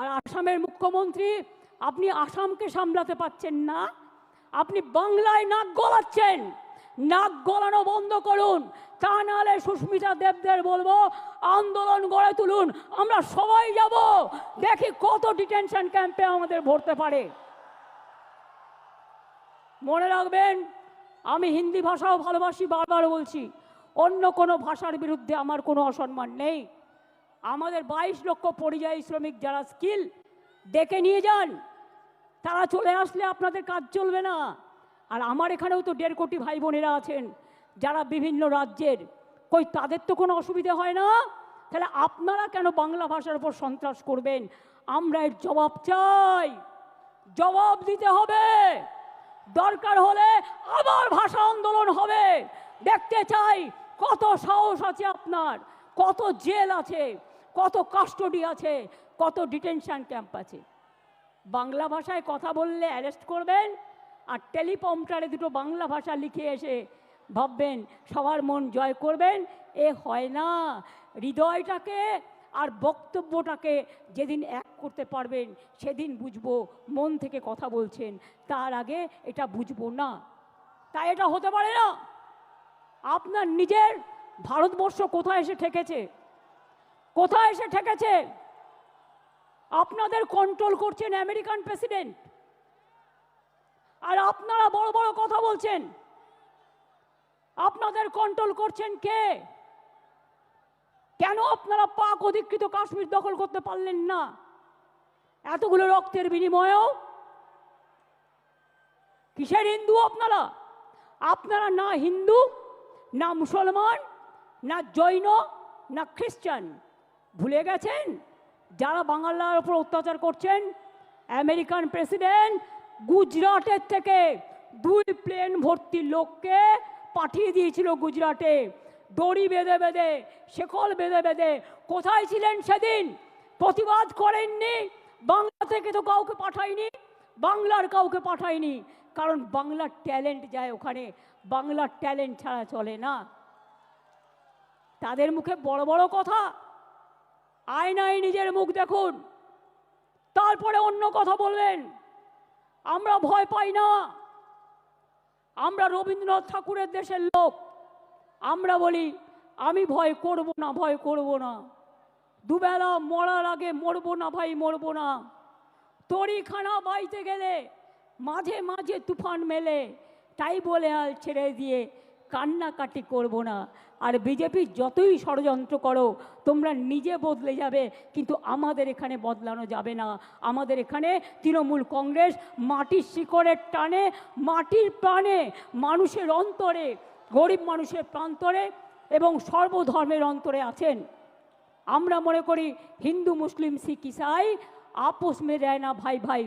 আর আসামের মুখ্যমন্ত্রী, আপনি আসামকে সামলাতে পাচ্ছেন না। আপনি বাংলায় নাক গলাচ্ছেন। নাক গলানো বন্ধ করুন। তা নাহলে সুস্মিতা দেবদের বলব, আন্দোলন গড়ে তুলুন। আমরা সবাই যাব। দেখি কত ডিটেনশন ক্যাম্পে আমাদের ভরতে পারে। মনে রাখবেন, আমি হিন্দি ভাষাও ভালোবাসি, বারবার বলছি, অন্য কোনো ভাষার বিরুদ্ধে আমার কোনো অসম্মান নেই। আমাদের বাইশ লক্ষ পরিযায়ী শ্রমিক যারা স্কিল ডেকে নিয়ে যান, তারা চলে আসলে আপনাদের কাজ চলবে না। আর আমার এখানেও তো দেড় কোটি ভাই বোনেরা আছেন, যারা বিভিন্ন রাজ্যের। কই, তাদের তো কোনো অসুবিধা হয় না? তাহলে আপনারা কেন বাংলা ভাষার উপর সন্ত্রাস করবেন? আমরা এর জবাব চাই। জবাব দিতে হবে। দরকার হলে আবার ভাষা আন্দোলন হবে। দেখতে চাই কত সাহস আছে আপনার, কত জেল আছে। কত কাস্টডি আছে, কত ডিটেনশন ক্যাম্প আছে। বাংলা ভাষায় কথা বললে অ্যারেস্ট করবেন আর টেলিপম্পটারে দুটো বাংলা ভাষা লিখে এসে ভাববেন সবার মন জয় করবেন, এ হয় না। হৃদয়টাকে আর বক্তব্যটাকে যেদিন এক করতে পারবেন, সেদিন বুঝব মন থেকে কথা বলছেন, তার আগে এটা বুঝব না। তাই এটা হতে পারে না। আপনার নিজের ভারতবর্ষ কোথায় এসে ঠেকেছে? কোথায় এসে ঠেকেছে? আপনাদের কন্ট্রোল করছেন আমেরিকান প্রেসিডেন্ট আর আপনারা বড় বড় কথা বলছেন। আপনাদের কন্ট্রোল করছেন কে? কেন আপনারা পাক অধিকৃত কাশ্মীর দখল করতে পারলেন না? এতগুলো রক্তের বিনিময়েও? কিসের হিন্দু আপনারা? আপনারা না হিন্দু, না মুসলমান, না জৈন, না খ্রিস্টান। ভুলে গেছেন? যারা বাংলার উপর অত্যাচার করছেন, আমেরিকান প্রেসিডেন্ট গুজরাটের থেকে দুই প্লেন ভর্তি লোককে পাঠিয়ে দিয়েছিল গুজরাটে। দড়ি বেঁধে বেঁধে, শেকল বেঁধে বেঁধে। কোথায় ছিলেন সেদিন? প্রতিবাদ করেননি? বাংলা থেকে তো কাউকে পাঠায়নি। বাংলার কাউকে পাঠায়নি। কারণ বাংলার ট্যালেন্ট যায় ওখানে। বাংলার ট্যালেন্ট ছাড়া চলে না। তাদের মুখে বড় বড় কথা। আয়নায় নিজের মুখ দেখুন। তারপরে অন্য কথা বলবেন আমরা ভয় পাই না। আমরা রবীন্দ্রনাথ ঠাকুরের দেশের লোক। আমরা বলি, আমি ভয় করব না, ভয় করব না। দুবেলা মরার আগে মরবো না ভাই, মরবো না। তরিখানা বাইতে গেলে মাঝে মাঝে তুফান মেলে। তাই বলে হাল ছেড়ে দিয়ে কান্নাকাটি করব না। আর বিজেপি যতই ষড়যন্ত্র করো, তোমরা নিজে বদলে যাবে, কিন্তু আমাদের এখানে বদলানো যাবে না। আমাদের এখানে তৃণমূল কংগ্রেস মাটির শিকড়ের টানে, মাটির প্রাণে, মানুষের অন্তরে, গরিব মানুষের প্রান্তরে এবং সর্বধর্মের অন্তরে আছেন। আমরা মনে করি হিন্দু, মুসলিম, শিখ, ইসাই, আপোষ মে দেয় না ভাই ভাই।